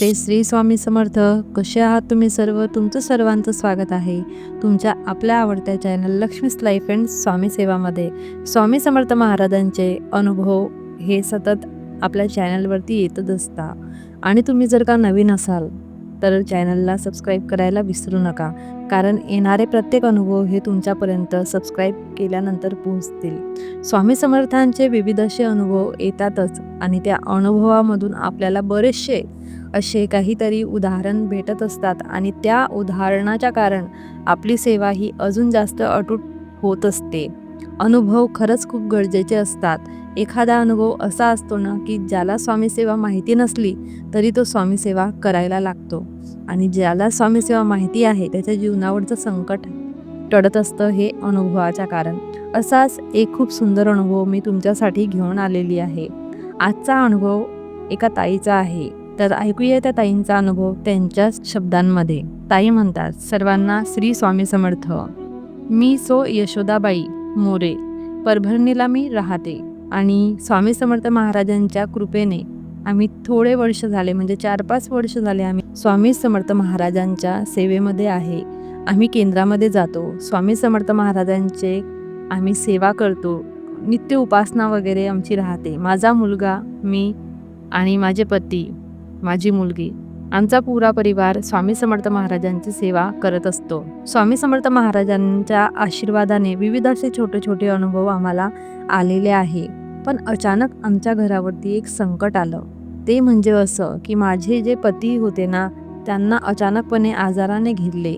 ते श्री स्वामी समर्थ कसे आहात तुम्ही सर्व? तुमचं सर्वांचं स्वागत आहे. तुमच्या आपल्या आवडत्या channel Lakshmi's life and Swami सेवामध्ये. स्वामी समर्थ महाराजांचे अनुभव हे सतत आपल्या चॅनलवरती येतच असता. आणि तुम्ही जर का नवीन असाल तर चॅनलला सबस्क्राईब करायला विसरू नका. कारण येणारे प्रत्येक अनुभव हे तुमच्यापर्यंत सबस्क्राईब केल्यानंतर पोहोचतील. स्वामी समर्थांचे विविध असे अनुभव येतातच आणि त्या अनुभवामधून आपल्याला बरेचसे असे काहीतरी उदाहरण भेटत असतात आणि त्या उदाहरणाच्या कारण आपली सेवा ही अजून जास्त अटूट होत असते. अनुभव खरंच खूप गरजेचे असतात. एखादा अनुभव असा असतो ना की ज्याला स्वामीसेवा माहिती नसली तरी तो स्वामीसेवा करायला लागतो. आणि ज्याला स्वामीसेवा माहिती आहे त्याच्या जीवनावरचं संकट टळत असतं हे अनुभवाच्या कारण. असाच एक खूप सुंदर अनुभव मी तुमच्यासाठी घेऊन आलेली आहे. आजचा अनुभव एका ताईचा आहे. तर ऐकूया त्या ताईंचा अनुभव त्यांच्याच शब्दांमध्ये. ताई म्हणतात सर्वांना श्री स्वामी समर्थ. मी सो यशोदाबाई मोरे. परभरणीला मी राहते आणि स्वामी समर्थ महाराजांच्या कृपेने आम्ही थोडे वर्ष झाले म्हणजे चार पाच वर्ष झाले आम्ही स्वामी समर्थ महाराजांच्या सेवेमध्ये आहे. आम्ही केंद्रामध्ये जातो. स्वामी समर्थ महाराजांचे आम्ही सेवा करतो. नित्य उपासना वगैरे आमची राहते. माझा मुलगा मी आणि माझे पती माझी मुलगी. आमचा पुरा परिवार स्वामी समर्थ महाराजांची सेवा करत असतो. स्वामी समर्थ महाराजांच्या आशीर्वादाने विविध असे छोटे छोटे अनुभव आम्हाला आलेले आहे. पण अचानक आमच्या घरावरती एक संकट आलं. ते म्हणजे असं की माझे जे पती होते ना त्यांना अचानकपणे आजाराने घेरले.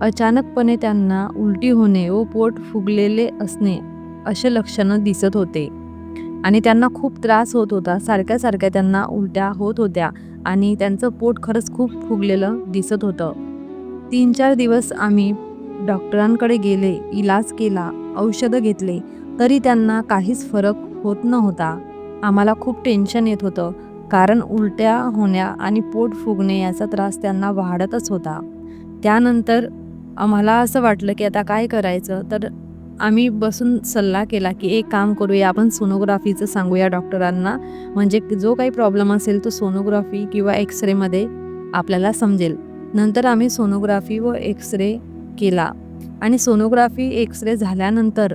अचानकपणे त्यांना उलटी होणे व पोट फुगलेले असणे असे लक्षणं दिसत होते. आणि त्यांना खूप त्रास होत होता. सारख्या सारख्या त्यांना उलट्या होत होत्या आणि त्यांचं पोट खरंच खूप फुगलेलं दिसत होतं. तीन चार दिवस आम्ही डॉक्टरांकडे गेले इलाज केला औषधं घेतले तरी त्यांना काहीच फरक होत नव्हता. आम्हाला खूप टेन्शन येत होतं कारण उलट्या होण्या आणि पोट फुगणे याचा त्रास त्यांना वाढतच होता. त्यानंतर आम्हाला असं वाटलं की आता काय करायचं तर आम्ही बसून सल्ला केला की एक काम करूया आपण सोनोग्राफीचं सांगूया डॉक्टरांना म्हणजे जो काही प्रॉब्लेम असेल तो सोनोग्राफी किंवा एक्सरेमध्ये आपल्याला समजेल. नंतर आम्ही सोनोग्राफी व एक्सरे केला. आणि सोनोग्राफी एक्सरे झाल्यानंतर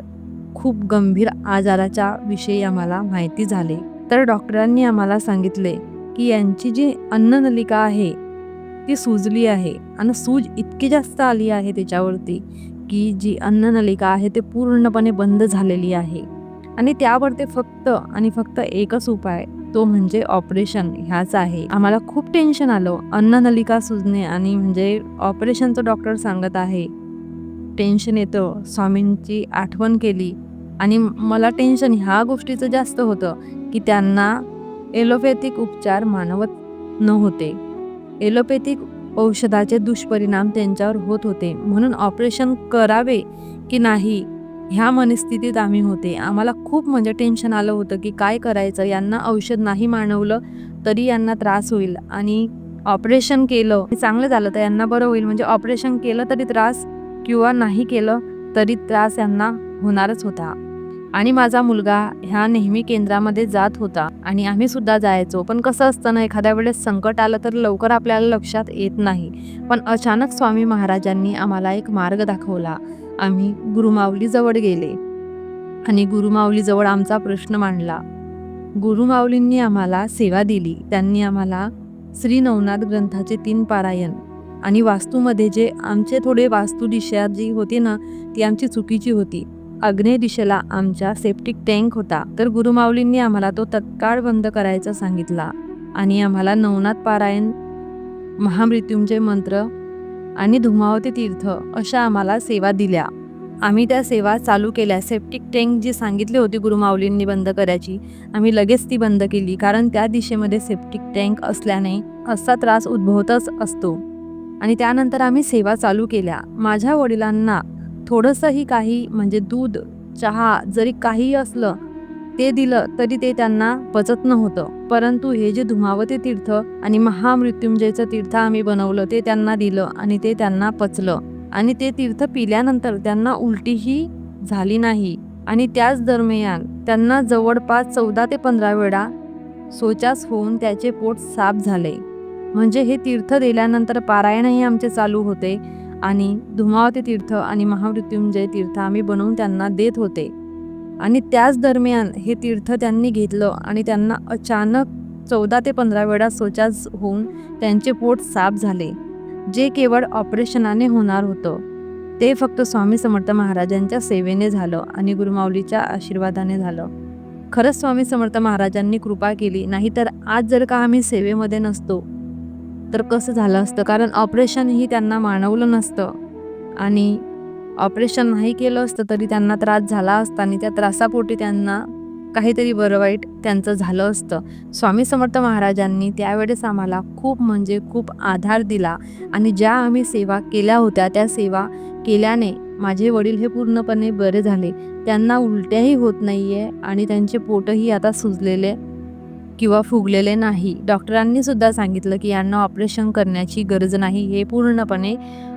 खूप गंभीर आजाराच्या विषयी आम्हाला माहिती झाले. तर डॉक्टरांनी आम्हाला सांगितले की यांची जी अन्ननलिका आहे ती सुजली आहे. आणि सूज इतकी जास्त आली आहे त्याच्यावरती की जी अन्ननलिका आहे ते पूर्णपणे बंद झालेली आहे. आणि त्यावर ते फक्त आणि फक्त एकच उपाय तो म्हणजे ऑपरेशन ह्याच आहे. आम्हाला खूप टेन्शन आलं. अन्ननलिका सुजणे आणि म्हणजे ऑपरेशनचं डॉक्टर सांगत आहे. टेन्शन येतं. स्वामींची आठवण केली. आणि मला टेन्शन ह्या गोष्टीचं जास्त होतं की त्यांना एलोपॅथिक उपचार मानवत न होते एलोपॅथिक औषधाचे दुष्परिणाम त्यांच्यावर होत होते. म्हणून ऑपरेशन करावे की नाही ह्या मनस्थितीत आम्ही होते. आम्हाला खूप म्हणजे टेन्शन आलं होतं की काय करायचं? यांना औषध नाही मानवलं तरी यांना त्रास होईल. आणि ऑपरेशन केलं चांगलं झालं तर यांना बरं होईल. म्हणजे ऑपरेशन केलं तरी त्रास किंवा नाही केलं तरी त्रास यांना होणारच होता. आणि माझा मुलगा ह्या नेहमी केंद्रामध्ये जात होता आणि आम्ही सुद्धा जायचो. पण कसं असतं ना एखाद्या वेळेस संकट आलं तर लवकर आपल्याला लक्षात येत नाही. पण अचानक स्वामी महाराजांनी आम्हाला एक मार्ग दाखवला. आम्ही गुरुमाऊलीजवळ गेले आणि गुरुमाऊलीजवळ आमचा प्रश्न मांडला. गुरुमाऊलींनी आम्हाला सेवा दिली. त्यांनी आम्हाला श्री नवनाथ ग्रंथाचे तीन पारायण आणि वास्तूमध्ये जे आमचे थोडे वास्तू दिशा जी होती ना ती आमची चुकीची होती. अग्नेय दिशेला आमच्या सेप्टिक टँक होता. तर गुरुमाऊलींनी आम्हाला तो तत्काळ बंद करायचा सांगितला. आणि आम्हाला नवनाथ पारायण महामृत्युंजय मंत्र आणि धुमावती तीर्थ अशा आम्हाला सेवा दिल्या. आम्ही त्या सेवा चालू केल्या. सेप्टिक टँक जी सांगितली होती गुरुमाऊलींनी बंद करायची आम्ही लगेच ती बंद केली. कारण त्या दिशेमध्ये सेप्टिक टँक असल्याने असा त्रास उद्भवतच असतो. आणि त्यानंतर आम्ही सेवा चालू केल्या. माझ्या वडिलांना थोडंसंही काही म्हणजे दूध चहा जरी काही असलं ते दिलं तरी ते त्यांना पचत नव्हतं. परंतु हे जे धुमावते तीर्थ आणि महामृत्युंजयचं तीर्थ आम्ही बनवलं ते त्यांना दिलं आणि ते त्यांना पचलं. आणि ते तीर्थ पिल्यानंतर त्यांना उलटीही झाली नाही. आणि त्याच दरम्यान त्यांना जवळपास चौदा ते पंधरा वेळा सोचास होऊन त्याचे पोट साफ झाले. म्हणजे हे तीर्थ दिल्यानंतर पारायणही आमचे चालू होते. आणि धुमावती तीर्थ आणि महामृत्युंजय तीर्थ आम्ही बनवून त्यांना देत होते. आणि त्याच दरम्यान हे तीर्थ त्यांनी घेतलं आणि त्यांना अचानक चौदा ते पंधरा वेळा शौचास होऊन त्यांचे पोट साफ झाले जे केवळ ऑपरेशनाने होणार होतं. ते फक्त स्वामी समर्थ महाराजांच्या सेवेने झालं आणि गुरुमाऊलीच्या आशीर्वादाने झालं. खरंच स्वामी समर्थ महाराजांनी कृपा केली नाहीतर आज जर का आम्ही सेवेमध्ये नसतो तर कसं झालं असतं? कारण ऑपरेशनही त्यांना मानवलं नसतं. आणि ऑपरेशन नाही केलं असतं तरी त्यांना त्रास झाला असता आणि त्या त्रासापोटी त्यांना काहीतरी बरं वाईट त्यांचं झालं असतं. स्वामी समर्थ महाराजांनी त्यावेळेस आम्हाला खूप म्हणजे खूप आधार दिला आणि ज्या आम्ही सेवा केल्या होत्या त्या सेवा केल्याने माझे वडील हे पूर्णपणे बरे झाले. त्यांना उलट्याही होत नाही आहे आणि त्यांचे पोटही आता सुजलेले किंवा फुगलेले नाही. डॉक्टरांनी सुद्धा सांगितलं की यांना ऑपरेशन करण्याची गरज नाही. हे पूर्णपणे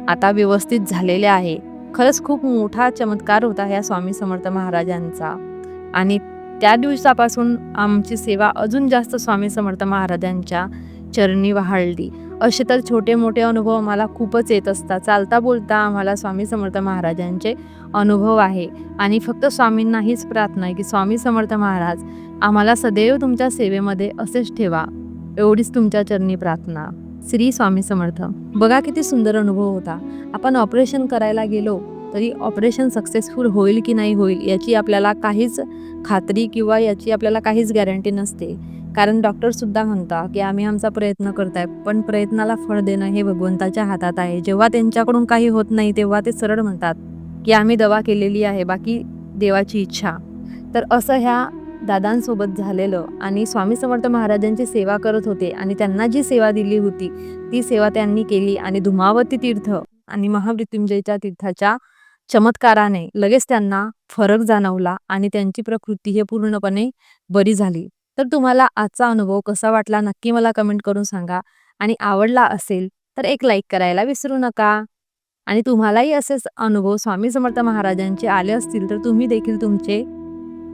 आता व्यवस्थित झालेले आहे. खरंच खूप मोठा चमत्कार होता ह्या स्वामी समर्थ महाराजांचा. आणि त्या दिवसापासून आमची सेवा अजून जास्त स्वामी समर्थ महाराजांच्या चरणी वाहळली. असे तर छोटे मोठे अनुभव आम्हाला खूपच येत असतात. चालता बोलता आम्हाला स्वामी समर्थ महाराजांचे अनुभव आहे. आणि फक्त स्वामींना हीच प्रार्थना आहे की स्वामी समर्थ महाराज आम्हाला सदैव तुमच्या सेवेमध्ये असेच ठेवा. एवढीच तुमच्या चरणी प्रार्थना. श्री स्वामी समर्थ. बघा किती सुंदर अनुभव होता. आपण ऑपरेशन करायला गेलो तरी ऑपरेशन सक्सेसफुल होईल की नाही होईल याची आपल्याला काहीच खात्री किंवा याची आपल्याला काहीच गॅरंटी नसते. कारण डॉक्टरसुद्धा म्हणता की आम्ही आमचा प्रयत्न करताय पण प्रयत्नाला फळ देणं हे भगवंताच्या हातात आहे. जेव्हा त्यांच्याकडून काही होत नाही तेव्हा ते सरळ म्हणतात की आम्ही दवा केलेली आहे बाकी देवाची इच्छा. तर असं ह्या दादांसोबत झालेलं आणि स्वामी समर्थ महाराजांची सेवा करत होते आणि त्यांना जी सेवा दिली होती ती सेवा त्यांनी केली आणि धुमावती तीर्थ आणि महामृत्युंजयच्या तीर्थाच्या चमत्काराने लगेच त्यांना फरक जाणवला आणि त्यांची प्रकृती हे पूर्णपणे बरी झाली. तर तुम्हाला आजचा अनुभव कसा वाटला नक्की मला कमेंट करून सांगा. आणि आवडला असेल तर एक लाईक करायला विसरू नका. आणि तुम्हालाही असेच अनुभव स्वामी समर्थ महाराजांचे आले असतील तर तुम्ही देखील तुमचे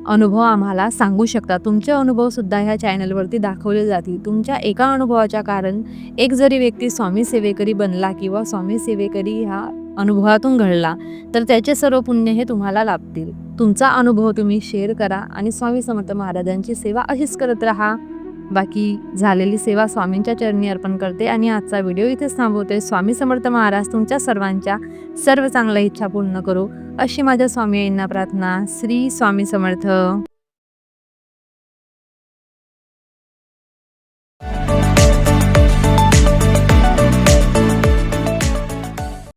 अनुभव आम्हाला सांगू शकता. तुमचे अनुभव सुद्धा ह्या चॅनलवरती दाखवले जातील. तुमच्या एका अनुभवाच्या कारण एक जरी व्यक्ती स्वामी सेवेकरी बनला किंवा स्वामी सेवेकरी ह्या अनुभवातून घडला तर त्याचे सर्व पुण्य हे तुम्हाला लाभतील. तुमचा अनुभव तुम्ही शेअर करा आणि स्वामी समर्थ महाराजांची सेवा अशीच करत राहा. बाकी झालेली सेवा स्वामींच्या चरणी अर्पण करते आणि आजचा व्हिडिओ इथेच थांबवते. स्वामी समर्थ महाराज तुमच्या सर्वांच्या सर्व चांगल्या इच्छा पूर्ण करू. अशी माझ्या स्वामी यांना प्रार्थना. श्री स्वामी समर्थ.